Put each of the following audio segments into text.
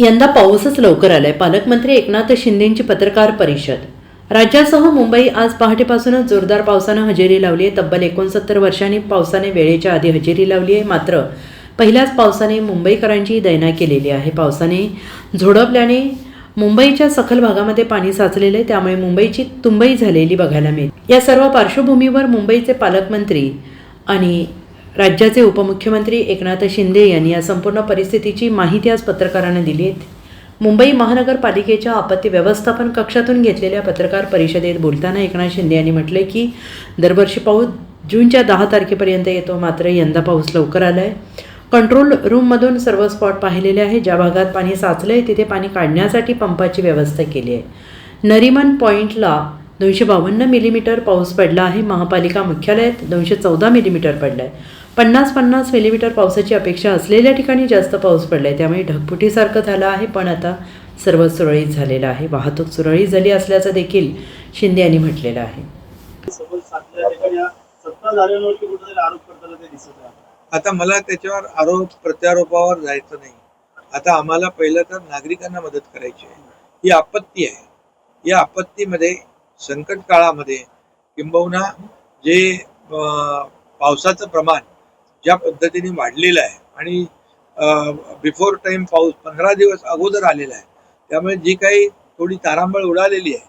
यंदा पाऊसच लवकर आलाय. पालकमंत्री एकनाथ शिंदेंची पत्रकार परिषद. राज्यासह मुंबई आज पहाटेपासूनच जोरदार पावसानं हजेरी लावली आहे. तब्बल एकोणसत्तर वर्षांनी पावसाने वेळेच्या आधी हजेरी लावली आहे. मात्र पहिल्याच पावसाने मुंबईकरांची दैना केलेली आहे. पावसाने झोडपल्याने मुंबईच्या सखल भागामध्ये पाणी साचलेलं आहे. त्यामुळे मुंबईची तुंबई झालेली बघायला मिळते. या सर्व पार्श्वभूमीवर मुंबईचे पालकमंत्री आणि राज्याचे उपमुख्यमंत्री एकनाथ शिंदे यांनी या संपूर्ण परिस्थितीची माहिती आज पत्रकारांना दिली आहे. मुंबई महानगरपालिकेच्या आपत्ती व्यवस्थापन कक्षातून घेतलेल्या पत्रकार परिषदेत बोलताना एकनाथ शिंदे यांनी म्हटले की दरवर्षी पाऊस जूनच्या दहा तारखेपर्यंत येतो मात्र यंदा पाऊस लवकर आला आहे कंट्रोल रूममधून सर्व स्पॉट पाहिलेले आहे ज्या भागात पाणी साचलं आहे तिथे पाणी काढण्यासाठी पंपाची व्यवस्था केली आहे. नरीमन पॉईंटला दोनशे बावन्न मिलीमीटर पाऊस पडला आहे. महापालिका मुख्यालयात दोनशे चौदा मिलीमीटर पडला आहे पन्नास पन्नास मिलीमीटर पावसाची अपेक्षा असलेल्या ठिकाणी जास्त पाऊस पडला आहे त्यामुळे ढगफुटीसारखं झालं आहे पण आता सर्व सुरळीत झालेलं आहे. वाहतूक सुरळीत झाली असल्याचं देखील शिंदे यांनी म्हटलेलं आहे. आता मला त्याच्यावर आरोप प्रत्यारोपावर जायचं नाही. आता आम्हाला पहिलं तर नागरिकांना मदत करायची आहे. ही आपत्ती आहे. या आपत्तीमध्ये संकट काळामध्ये किंबहुना जे पावसाचं प्रमाण ज्या पद्धतीने वाढलेलं आहे. आणि बिफोर टाईम पाऊस पंधरा दिवस अगोदर आलेला आहे. त्यामुळे जी काही थोडी तारांबळ उडालेली आहे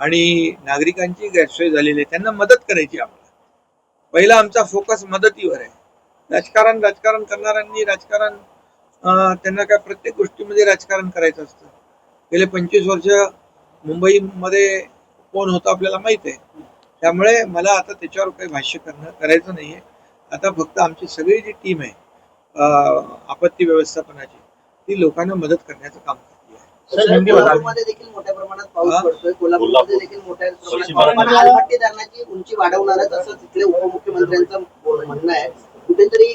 आणि नागरिकांची गैरसोय झालेली आहे त्यांना मदत करायची आम्हाला पहिला आमचा फोकस मदतीवर आहे. राजकारण राजकारण करणाऱ्यांनी राजकारण त्यांना काय प्रत्येक गोष्टीमध्ये राजकारण करायचं असतं. गेले पंचवीस वर्ष मुंबईमध्ये कोण होतं आपल्याला माहीत आहे. त्यामुळे मला आता त्याच्यावर काही भाष्य करणं करायचं नाहीये. आता फक्त आमची सगळी जी टीम आहे आपत्ती व्यवस्थापनाची ती लोकांना मदत करण्याचं काम करते. कोल्हापूरमध्ये देखील मोठ्या प्रमाणात पाऊस? पडतोय. कोल्हापूरमध्ये देखील मोठ्या पश्चिम प्रमाणात पण महाराष्ट्र- आलमट्टी धरणाची उंची वाढवणारच असं तिथले उपमुख्यमंत्र्यांचं म्हणणं आहे. कुठेतरी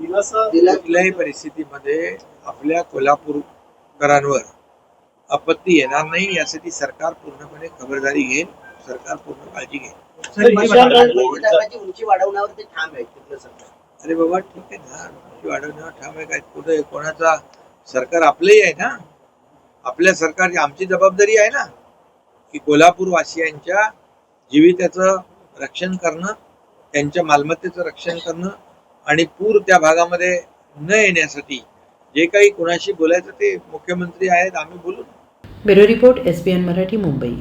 कुठल्याही परिस्थितीमध्ये आपल्या कोल्हापूरकरांवर आपत्ती येणार नाही यासाठी सरकार पूर्णपणे खबरदारी घेईल सरकार पूर्ण काळजी घेईल. आलमट्टी धरणाची उंची वाढवण्यावर ते ठाम आहे तिथलं सरकार. अरे बाबा ठीक आहे ना. उंची वाढवण्यावर ठाम आहे काय? कुठे कोणाचा सरकार आपलंही आहे ना. आपल्या सरकारची आमची जबाबदारी आहे ना. की कोल्हापूर वासियांच्या जीविताचं रक्षण करणं त्यांच्या मालमत्तेचं रक्षण करणं आणि पूर त्या भागामध्ये न येण्यासाठी जे काही कोणाशी बोलायचं ते मुख्यमंत्री आहेत आम्ही बोलू. Bureau report S B N Marathi Mumbai.